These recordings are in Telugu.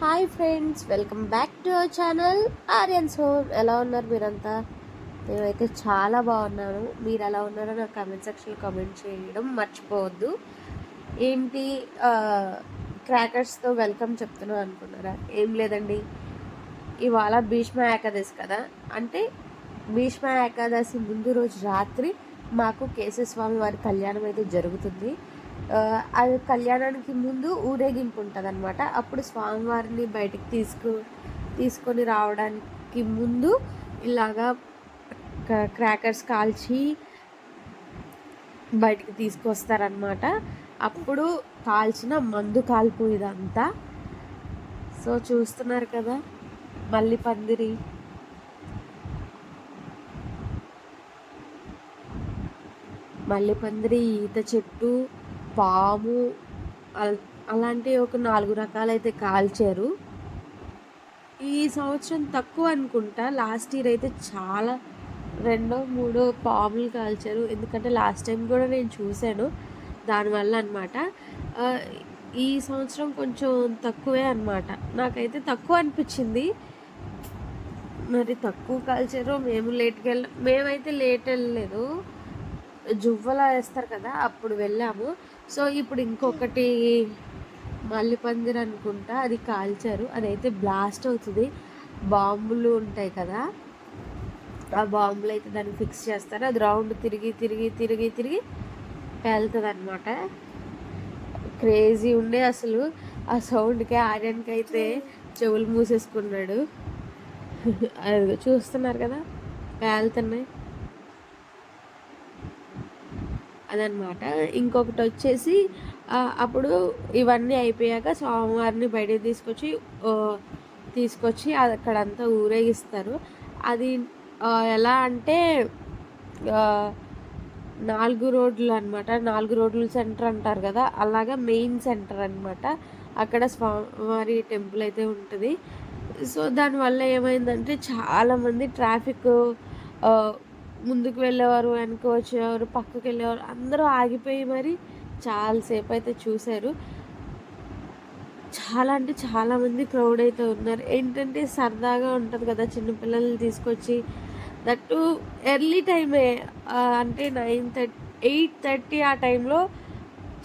Hi friends welcome back to our channel. Aryan's home ఎలా ఉన్నారు మీరంతా? నేనైతే చాలా బాగున్నాను. మీరు ఎలా ఉన్నారో నాకు కమెంట్ సెక్షన్లో కమెంట్ చేయడం మర్చిపోవద్దు. ఏంటి క్రాకర్స్తో వెల్కమ్ చెప్తున్నాను అనుకున్నారా? ఏం లేదండి. ఇవాళ భీష్మ ఏకాదశి కదా. అంటే భీష్మ ఏకాదశి ముందు రోజు రాత్రి మాకు కేశవస్వామి వారి కళ్యాణం అయితే జరుగుతుంది. అది కళ్యాణానికి ముందు ఊరేగింపు ఉంటుంది అనమాట అప్పుడు స్వామివారిని బయటికి తీసుకు తీసుకొని రావడానికి ముందు ఇలాగా క- క్రాకర్స్ కాల్చి బయటికి తీసుకొస్తారనమాట అప్పుడు కాల్చిన మందు కాల్పు ఇదంతా. సో చూస్తున్నారు కదా మళ్ళీ పందిరి. మల్లె పందిరి ఈత చెట్టు. పాము అలాంటి ఒక నాలుగు రకాలైతే కాల్చారు. ఈ సంవత్సరం తక్కువ అనుకుంటా. లాస్ట్ ఇయర్ అయితే చాలా రెండో మూడో పాములు కాల్చారు. ఎందుకంటే లాస్ట్ టైం కూడా నేను చూశాను. దానివల్ల అనమాట ఈ సంవత్సరం కొంచెం తక్కువే అనమాట నాకైతే తక్కువ అనిపించింది. మరి తక్కువ కాల్చారు మేము లేట్కి వెళ్ళ మేమైతే లేట్ వెళ్ళలేదు. జువ్వలా వేస్తారు కదా అప్పుడు వెళ్ళాము. సో ఇప్పుడు ఇంకొకటి మల్లిపందిర్ అనుకుంటా అది కాల్చారు. అదైతే బ్లాస్ట్ అవుతుంది. బాంబులు ఉంటాయి కదా ఆ బాంబులు అయితే దాన్ని ఫిక్స్ చేస్తారు. అది రౌండ్ తిరిగి తిరిగి తిరిగి తిరిగి పేలుతుంది అనమాట క్రేజీ ఉండే అసలు. ఆ సౌండ్కి ఆర్యన్కి అయితే చెవులు మూసేసుకున్నాడు. అది చూస్తున్నారు కదా పేలుతున్నాయి. అదనమాట. ఇంకొకటి వచ్చేసి అప్పుడు ఇవన్నీ అయిపోయాక స్వామివారిని బయటకు తీసుకొచ్చి తీసుకొచ్చి అక్కడంతా ఊరేగిస్తారు. అది ఎలా అంటే నాలుగు రోడ్లు అనమాట నాలుగు రోడ్లు సెంటర్ అంటారు కదా అలాగా మెయిన్ సెంటర్ అనమాట అక్కడ స్వామివారి టెంపుల్ అయితే ఉంటుంది. సో దానివల్ల ఏమైందంటే చాలామంది ట్రాఫిక్ ముందుకు వెళ్ళేవారు వెనక వచ్చేవారు పక్కకి వెళ్ళేవారు. అందరూ ఆగిపోయి మరి చాలాసేపు అయితే చూశారు. చాలా అంటే చాలామంది క్రౌడ్ అయితే ఉన్నారు. ఏంటంటే సరదాగా ఉంటుంది కదా చిన్నపిల్లల్ని తీసుకొచ్చి. దట్టు ఎర్లీ టైమే అంటే నైన్ థర్టీ ఎయిట్ థర్టీ ఆ టైంలో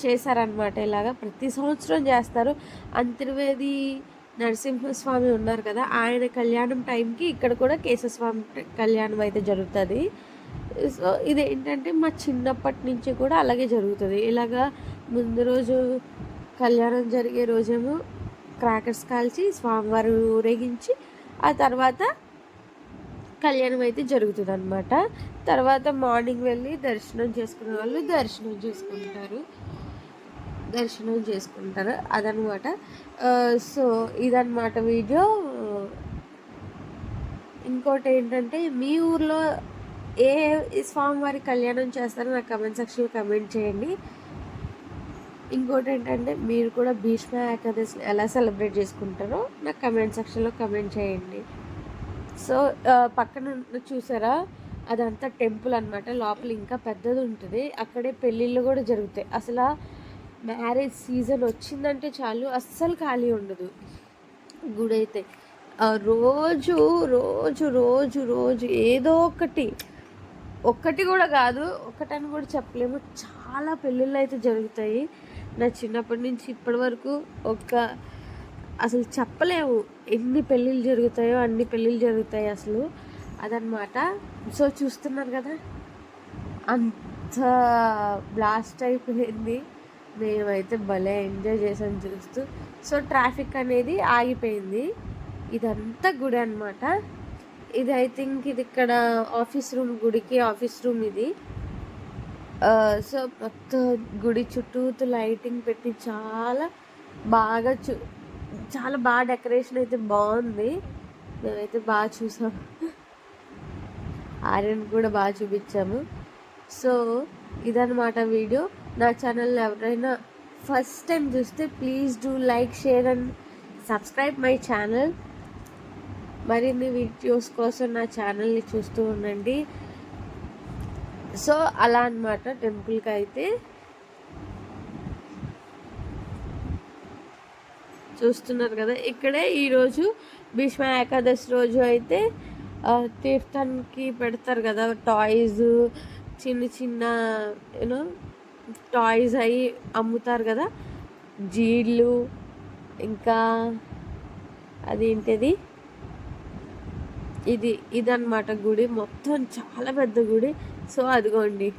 చేశారనమాట ఇలాగా. ప్రతి సంవత్సరం చేస్తారు. అంతర్వేది నరసింహస్వామి ఉన్నారు కదా ఆయన కళ్యాణం టైంకి ఇక్కడ కూడా కేశవస్వామి కళ్యాణం అయితే జరుగుతుంది. సో ఇదేంటంటే మా చిన్నప్పటి నుంచి కూడా అలాగే జరుగుతుంది. ఇలాగా ముందు రోజు కళ్యాణం జరిగే రోజేమో క్రాకర్స్ కాల్చి స్వామివారు ఊరేగించి ఆ తర్వాత కళ్యాణం అయితే జరుగుతుంది అనమాట తర్వాత మార్నింగ్ వెళ్ళి దర్శనం చేసుకునే వాళ్ళు దర్శనం చేసుకుంటారు. దర్శనం చేసుకుంటారు. అదనమాట. సో ఇదనమాట వీడియో. ఇంకోటి ఏంటంటే మీ ఊర్లో ఏ స్వామివారి కళ్యాణం చేస్తారో నాకు కమెంట్ సెక్షన్లో కమెంట్ చేయండి. ఇంకోటి ఏంటంటే మీరు కూడా భీష్మ ఏకాదశి ఎలా సెలబ్రేట్ చేసుకుంటారో నాకు కమెంట్ సెక్షన్లో కమెంట్ చేయండి. సో పక్కన చూసారా? అదంతా టెంపుల్ అన్నమాట. లోపల ఇంకా పెద్దది ఉంటుంది. అక్కడే పెళ్ళిళ్ళు కూడా జరుగుతాయి. అసలు మ్యారేజ్ సీజన్ వచ్చిందంటే చాలు అస్సలు ఖాళీ ఉండదు. గుడి అయితే రోజు రోజు రోజు రోజు ఏదో ఒకటి. ఒక్కటి కూడా కాదు ఒకటని కూడా చెప్పలేము. చాలా పెళ్ళిళ్ళు అయితే జరుగుతాయి. నా చిన్నప్పటి నుంచి ఇప్పటి వరకు ఒక అసలు చెప్పలేము. ఎన్ని పెళ్ళిళ్ళు జరుగుతాయో అన్ని పెళ్ళిళ్ళు జరుగుతాయి అసలు. అదనమాట సో చూస్తున్నారు కదా? అంత బ్లాస్ట్ అయిపోయింది. మేమైతే భలే ఎంజాయ్ చేసాం చూస్తూ. సో ట్రాఫిక్ అనేది ఆగిపోయింది. ఇదంతా గుడి అనమాట ఇది ఐ థింక్ ఇది ఇక్కడ ఆఫీస్ రూమ్ గుడికి ఆఫీస్ రూమ్ ఇది. సో మొత్తం గుడి చుట్టూతో లైటింగ్ పెట్టి చాలా బాగా చూ చాలా బాగా డెకరేషన్ అయితే బాగుంది. మేమైతే బాగా చూసాము ఆర్యన్ కూడా బాగా చూపించాము. సో ఇదనమాట వీడియో. నా ఛానల్ ఎవరైనా ఫస్ట్ టైం చూస్తే please do like share and subscribe my channel. మరిన్ని వీడియోస్ కోసం నా ఛానల్ని చూస్తూ ఉండండి. సో అలా అన్నమాట టెంపుల్కి అయితే. చూస్తున్నారు కదా ఇక్కడే ఈరోజు భీష్మ ఏకాదశి రోజు అయితే తీర్థానికి పెడతారు కదా టాయ్స్ చిన్న చిన్న యూనో టాయ్స్ అవి అమ్ముతారు కదా. జీళ్ళు ఇంకా అదేంటిది? ఇది ఇదన్నమాట గుడి. మొత్తం చాలా పెద్ద గుడి. సో అదిగోండి.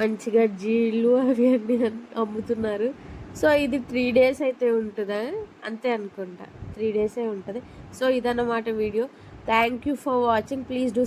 మంచిగా జీళ్ళు అవి అన్నీ అమ్ముతున్నారు. సో ఇది త్రీ డేస్ అయితే ఉంటుందా? అంతే అనుకుంటా. త్రీ డేసే ఉంటుంది. సో ఇదన్నమాట video. Thank you for watching please do